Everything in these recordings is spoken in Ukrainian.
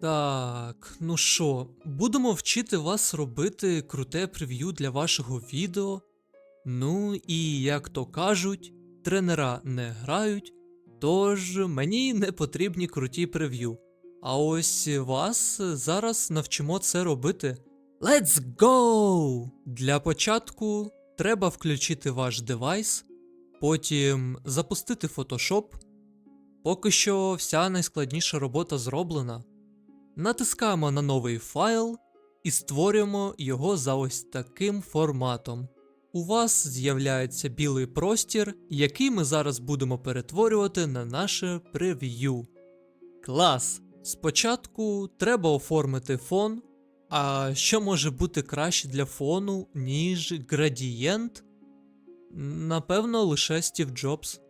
Так, ну що, будемо вчити вас робити круте прев'ю для вашого відео. Ну і як то кажуть, тренера не грають, тож мені не потрібні круті прев'ю. А ось вас зараз навчимо це робити. Let's go! Для початку треба включити ваш девайс, потім запустити Photoshop. Поки що вся найскладніша робота зроблена. Натискаємо на новий файл і створюємо його за ось таким форматом. У вас з'являється білий простір, який ми зараз будемо перетворювати на наше прев'ю. Клас! Спочатку треба оформити фон. А що може бути краще для фону, ніж градієнт? Напевно, лише Стів Джобс.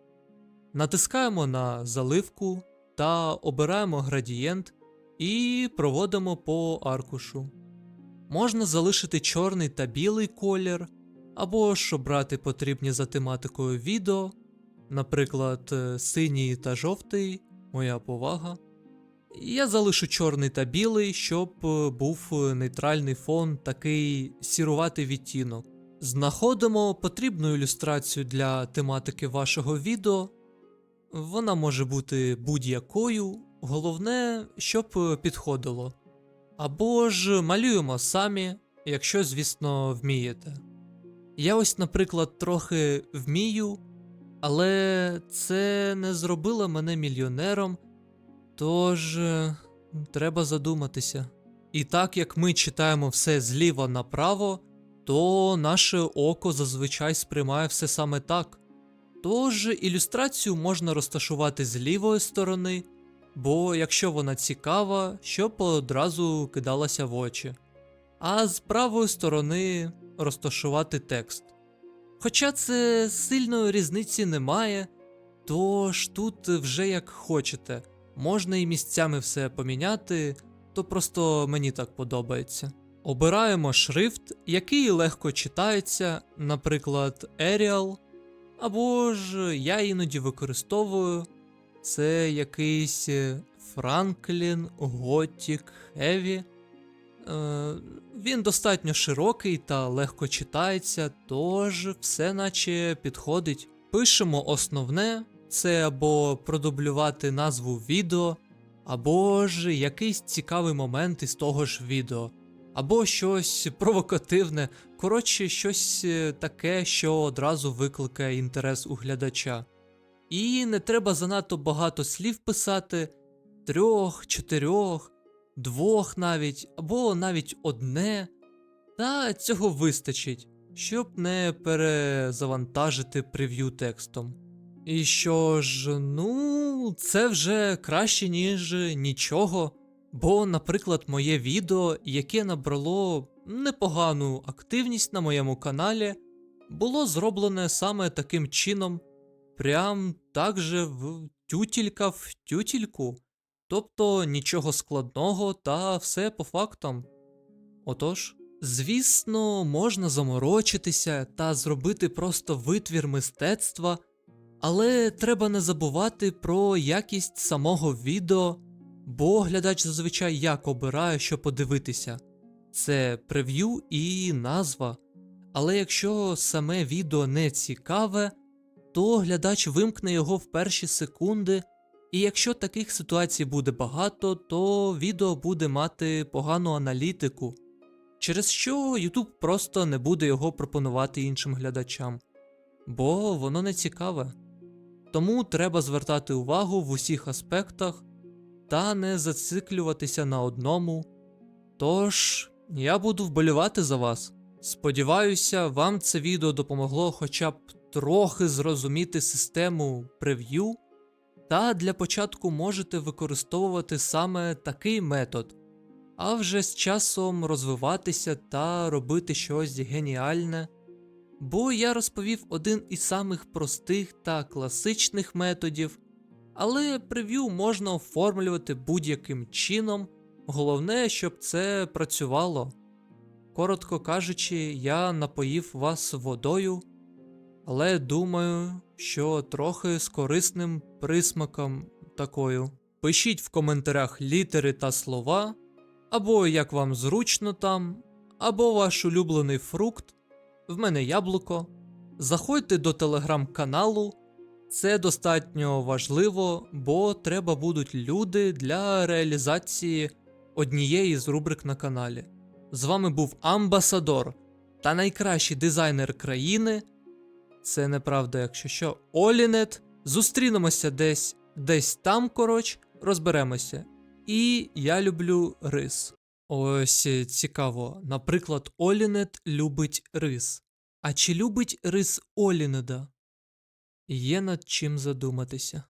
Натискаємо на заливку та обираємо градієнт і проводимо по аркушу. Можна залишити чорний та білий колір, або ж обрати потрібні за тематикою відео, наприклад, е, синій та жовтий, моя повага. Я залишу чорний та білий, щоб е, був е, нейтральний фон, такий сіруватий відтінок. Знаходимо потрібну ілюстрацію для тематики вашого відео. Вона може бути будь-якою, головне, щоб е, підходило. Або ж малюємо самі, якщо, звісно, вмієте. Я ось, наприклад, трохи вмію, але це не зробило мене мільйонером, тож е, треба задуматися. І так як ми читаємо все зліва направо, то наше око зазвичай сприймає все саме так. Тож ілюстрацію можна розташувати з лівої сторони, бо якщо вона цікава, щоб одразу кидалася в очі, а з правої сторони розташувати текст. Хоча це сильної різниці немає, тож тут вже як хочете, можна і місцями все поміняти, то просто мені так подобається. Обираємо шрифт, який легко читається, наприклад, Arial, або ж я іноді використовую це якийсь е, Franklin Gothic Heavy. Е, він достатньо широкий та легко читається, тож все наче підходить. Пишемо основне, це або продублювати назву відео, або ж якийсь цікавий момент із того ж відео, або щось провокативне, коротше, щось е, таке, що одразу викликає інтерес у глядача. І не треба занадто багато слів писати трьох, чотирьох, двох навіть, або навіть одне. Та цього вистачить, щоб не перезавантажити прев'ю текстом. І що ж, ну, це вже краще, ніж нічого. Бо, наприклад, моє відео, яке набрало непогану активність на моєму каналі, було зроблене саме таким чином, прям так же в тютілька в тютільку. Тобто нічого складного та все по фактам. Отож, звісно, можна заморочитися та зробити просто витвір мистецтва, але треба не забувати про якість самого відео, бо глядач зазвичай як обирає, що подивитися. Це прев'ю і назва. Але якщо саме відео не цікаве, то глядач вимкне його в перші секунди, і якщо таких ситуацій буде багато, то відео буде мати погану аналітику, через що YouTube просто не буде його пропонувати іншим глядачам, бо воно не цікаве. Тому треба звертати увагу в усіх аспектах та не зациклюватися на одному. Тож, я буду вболівати за вас. Сподіваюся, вам це відео допомогло хоча б трохи зрозуміти систему прев'ю, та для початку можете використовувати саме такий метод, а вже з часом розвиватися та робити щось геніальне. Бо я розповів один із самих простих та класичних методів, але прев'ю можна оформлювати будь-яким чином, головне, щоб це працювало. Коротко кажучи, я напоїв вас водою, але думаю, що трохи з корисним присмаком такою. Пишіть в коментарях літери та слова, або як вам зручно там, або ваш улюблений фрукт. В мене яблуко. Заходьте до телеграм-каналу. Це достатньо важливо, бо треба будуть люди для реалізації однієї з рубрик на каналі. З вами був Амбасадор та найкращий дизайнер країни. Це неправда, якщо що. Олінет. Зустрінемося десь, десь там, коротше, розберемося. І я люблю рис. Ось е, цікаво. Наприклад, Олінет любить рис. А чи любить рис Олінеда? Є над чим задуматися.